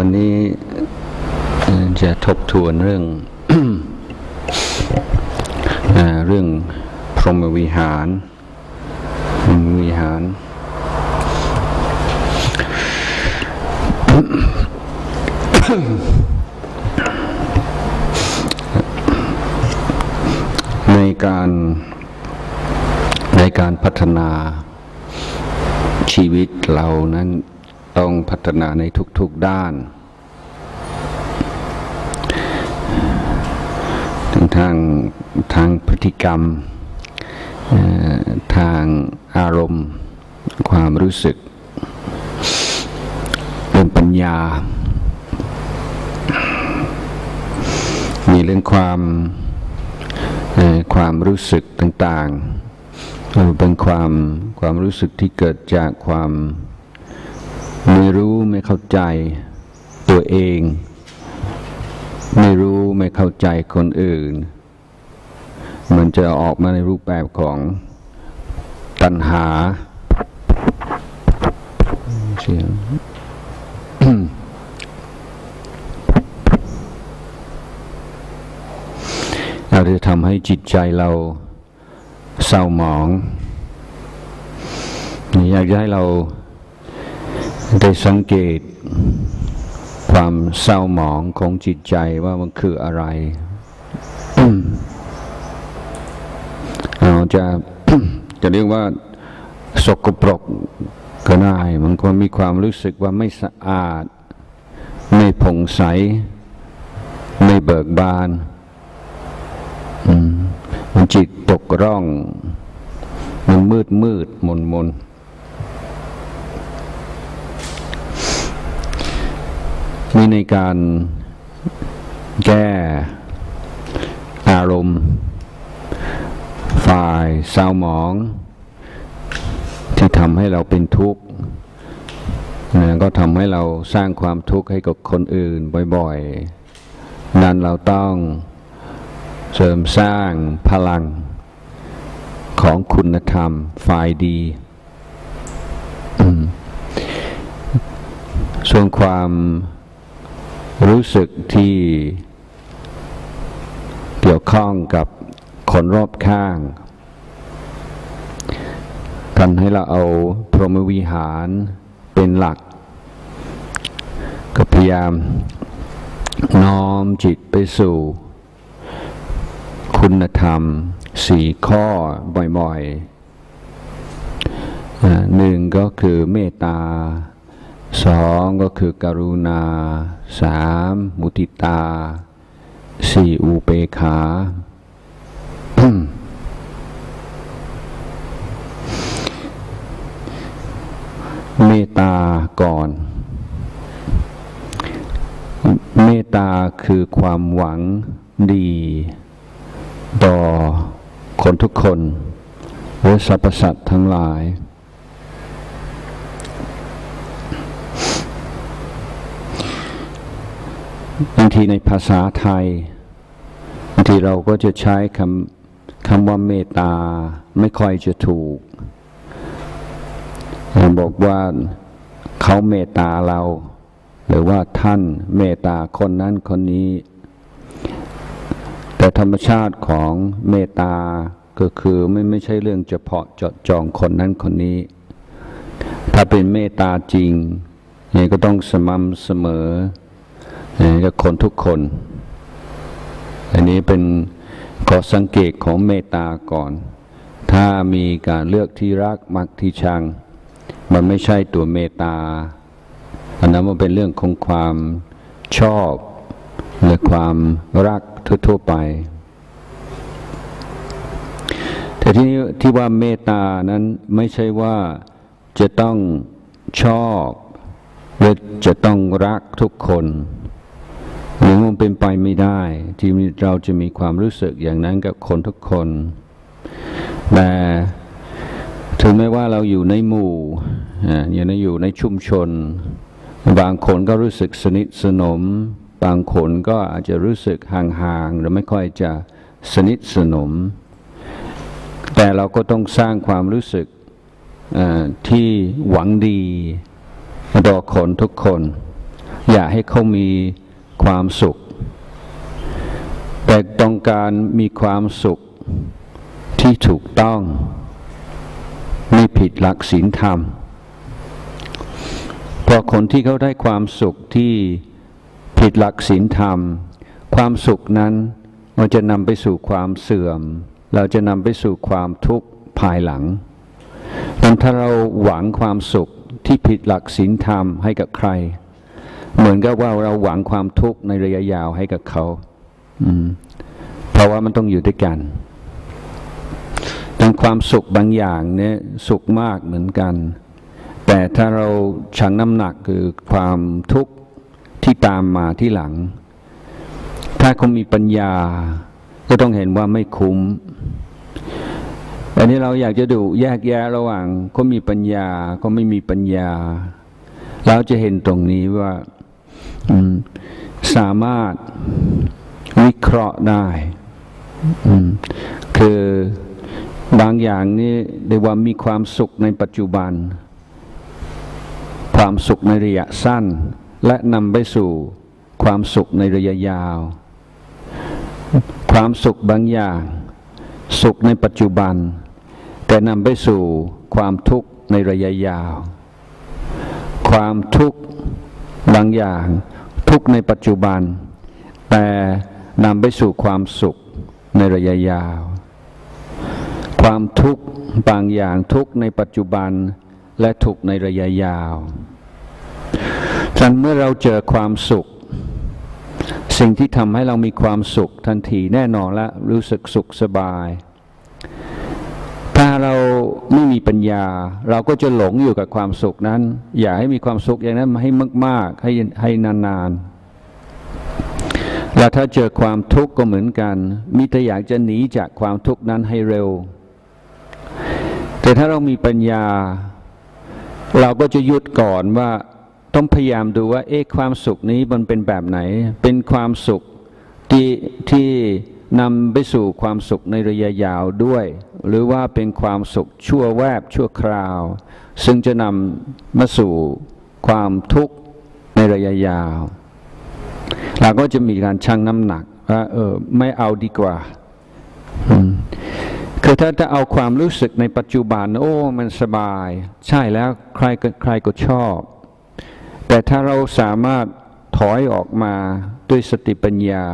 วันนี้จะทบทวนเรื่องเรื่องพรหมวิหารพรหมวิหาร ในการในการพัฒนาชีวิตเรานั้น ต้องพัฒนาในทุกๆด้านทั้งทางทางพฤติกรรม ทางอารมณ์ ความรู้สึกเรื่องปัญญา มีเรื่องความความรู้สึกต่างๆเป็นความความรู้สึกที่เกิดจากความ ไม่รู้ไม่เข้าใจตัวเอง ไม่รู้ไม่เข้าใจคนอื่น มันจะออกมาในรูปแบบของตัณหาเสียงเราจะทำให้จิตใจเราเศร้าหมองอยากจะให้เรา ได้สังเกตความเศร้าหมองของจิตใจว่ามันคืออะไร เราจะจะเรียกว่าสกปรกก็ได้มันก็มีความรู้สึกว่าไม่สะอาด ไม่ผ่องใส ไม่เบิกบานมันจิตตกร่อง มันมืดมืดมนมนนี่ ในการแก้อารมณ์ฝ่ายเศร้าหมอง ที่ทำให้เราเป็นทุกข์ก็ทำให้เราสร้างความทุกข์ให้กับคนอื่นบ่อยๆ นั้นเราต้องเสริมสร้างพลังของคุณธรรมฝ่ายดี ส่วนความ รู้สึกที่เกี่ยวข้องกับคนรอบข้างกันให้เราเอาพรหมวิหารเป็นหลัก ก็พยายามน้อมจิตไปสู่ คุณธรรมสี่ข้อบ่อยๆหนึ่งก็คือเมตตา สองก็คือกรุณาสามมุติตาสี่อุเปขาเมตตาก่อน เมตตาคือความหวังดีต่อคนทุกคน หรือสรรพสัตว์ทั้งหลาย บางทีในภาษาไทยบางทีเราก็จะใช้คำคำว่าเมตตาไม่ค่อยจะถูกบอกว่าเขาเมตตาเรา หรือว่าท่านเมตตาคนนั้นคนนี้ แต่ธรรมชาติของเมตตาก็คือไม่ไม่ใช่เรื่องเฉพาะเจาะจองคนนั้นคนนี้ ถ้าเป็นเมตตาจริงเนี่ยก็ต้องสม่ำเสมอ กับคนทุกคน อันนี้เป็นขอสังเกตของเมตตาก่อน ถ้ามีการเลือกที่รักมักที่ชัง มันไม่ใช่ตัวเมตตา อันนั้นมันเป็นเรื่องของความชอบหรือความรักทั่วๆไป แต่ที่นี้ที่ว่าเมตตานั้นไม่ใช่ว่าจะต้องชอบ หรือจะต้องรักทุกคน หรือมันเป็นไปไม่ได้ ที่เราจะมีความรู้สึกอย่างนั้นกับคนทุกคน แต่ถึงแม้ว่าเราอยู่ในหมู่อยู่ในอยู่ในชุมชน บางคนก็รู้สึกสนิทสนม บางคนก็อาจจะรู้สึกห่างๆหรือไม่ค่อยจะสนิทสนม แต่เราก็ต้องสร้างความรู้สึกที่หวังดีต่อคนทุกคน อย่าให้เขามี ความสุข แต่ต้องการมีความสุขที่ถูกต้อง ไม่ผิดหลักศีลธรรมพอคนที่เขาได้ความสุขที่ผิดหลักศีลธรรม ความสุขนั้นมันจะนำไปสู่ความเสื่อม เราจะนำไปสู่ความทุกข์ภายหลังดังถ้าเราหวังความสุขที่ผิดหลักศีลธรรมให้กับใคร เหมือนกับว่าเราหวังความทุกข์ในระยะยาวให้กับเขาเพราะว่ามันต้องอยู่ด้วยกันดังความสุขบางอย่างเนี่ยสุขมากเหมือนกัน แต่ถ้าเราชั่งน้ำหนักคือความทุกข์ที่ตามมาที่หลัง ถ้าเขามีปัญญา ก็ต้องเห็นว่าไม่คุ้มอันนี้เราอยากจะดูแยกแยะระหว่างเขามีปัญญาก็ไม่มีปัญญา เราจะเห็นตรงนี้ว่า สามารถวิเคราะห์ได้คือบางอย่างนี่เรียกว่ามีความสุขในปัจจุบัน ความสุขในระยะสั้น และนำไปสู่ความสุขในระยะยาว ความสุขบางอย่าง สุขในปัจจุบัน แต่นำไปสู่ความทุกข์ในระยะยาว ความทุกข์ บางอย่างทุกในปัจจุบัน แต่นำไปสู่ความสุขในระยะยาว ความทุกข์บางอย่างทุกในปัจจุบันและทุกในระยะยาวฉะนั้นเมื่อเราเจอความสุข สิ่งที่ทำให้เรามีความสุขทันทีแน่นอนและรู้สึกสุขสบาย ไม่มีปัญญา เราก็จะหลงอยู่กับความสุขนั้น อย่าให้มีความสุขอย่างนั้นให้มากๆให้ให้นานๆแล้วถ้าเจอความทุกข์ก็เหมือนกัน มิแต่อยากจะหนีจากความทุกข์นั้นให้เร็ว แต่ถ้าเรามีปัญญา เราก็จะหยุดก่อนว่าต้องพยายามดูว่าเอ๊ะความสุขนี้มันเป็นแบบไหน เป็นความสุขที่ที่ นำไปสู่ความสุขในระยะยาวด้วย หรือว่าเป็นความสุขชั่วแวบชั่วคราว ซึ่งจะนำมาสู่ความทุกข์ในระยะยาว เราก็จะมีการชั่งน้ำหนักว่าเออไม่เอาดีกว่าคือถ้าจะเอาความรู้สึกในปัจจุบันโอ้มันสบาย ใช่แล้วใครใครก็ชอบ แต่ถ้าเราสามารถถอยออกมาด้วยสติปัญญา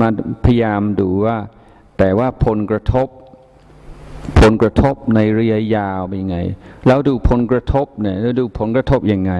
มาพยายามดูว่า แต่ว่าผลกระทบ ผลกระทบในระยะยาวเป็นยังไง แล้วดูผลกระทบเนี่ยแล้วดูผลกระทบยังไง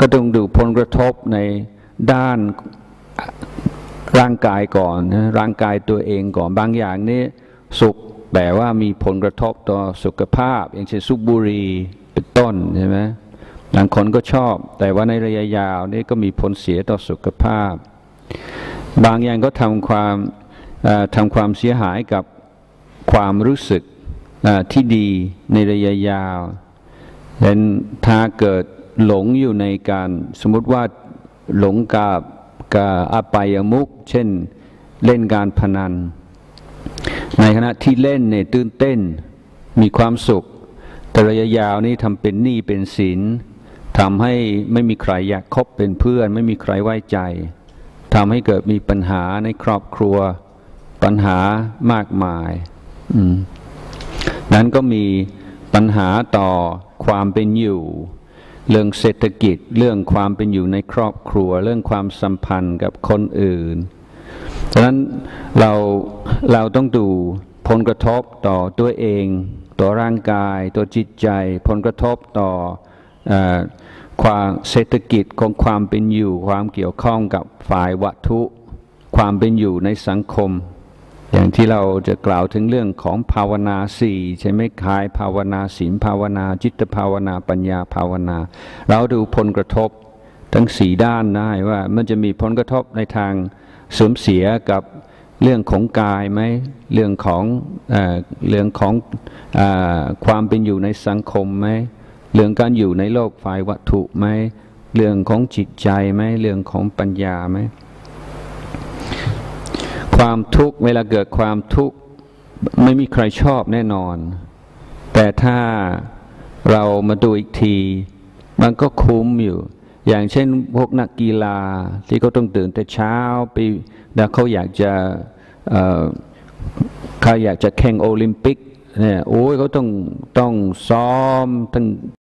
ก็ต้องดูผลกระทบในด้านร่างกายก่อนนะร่างกายตัวเองก่อนบางอย่างนี่สุขแต่ว่ามีผลกระทบต่อสุขภาพ อย่างเช่นสุบุรีเป็นต้นใช่ไหมบางคนก็ชอบ แต่ว่าในระยะยาวนี่ก็มีผลเสียต่อสุขภาพ บางอย่างก็ทำความทำความเสียหายกับความรู้สึกที่ดีในระยะยาวเห็นถ้าเกิดหลงอยู่ในการสมมติว่าหลงกับกับอปายมุกเช่นเล่นการพนัน ในขณะที่เล่นเนี่ยตื่นเต้นมีความสุข แต่ระยะยาวนี้ทำเป็นหนี้เป็นสินทำให้ไม่มีใครอยากคบเป็นเพื่อน ไม่มีใครไว้ใจ ทำให้เกิดมีปัญหาในครอบครัวปัญหามากมายนั้นก็มีปัญหาต่อความเป็นอยู่ เรื่องเศรษฐกิจ เรื่องความเป็นอยู่ในครอบครัว เรื่องความสัมพันธ์กับคนอื่นฉะนั้นเราเราต้องดูผลกระทบต่อตัวเอง ต่อร่างกาย ตัวจิตใจ ผลกระทบต่ออ ความเศรษฐกิจของความเป็นอยู่ ความเกี่ยวข้องกับฝ่ายวัตถุ ความเป็นอยู่ในสังคม อย่างที่เราจะกล่าวถึงเรื่องของภาวนาสี่ใช่ไหมคายภาวนาศีลภาวนา จิตภาวนาปัญญาภาวนา เราดูผลกระทบทั้งสีด้านได้ว่ามันจะมีผลกระทบในทางเสื่อมเสียกับเรื่องของกายไหมเรื่องของเอเรื่องของอความเป็นอยู่ในสังคมไหม เรื่องการอยู่ในโลกฝ่ายวัตถุไหมเรื่องของจิตใจไหมเรื่องของปัญญาไหมความทุกข์เวลาเกิดความทุกข์ไม่มีใครชอบแน่นอน แต่ถ้าเรามาดูอีกที มันก็คุ้มอยู่ อย่างเช่นพวกนักกีฬาที่เขาต้องตื่นแต่เช้าไปแล้วเขาอยากจะเขาอยากจะแข่งโอลิมปิกเนี่ยโอ้ยเขาต้องต้องซ้อมตั้ง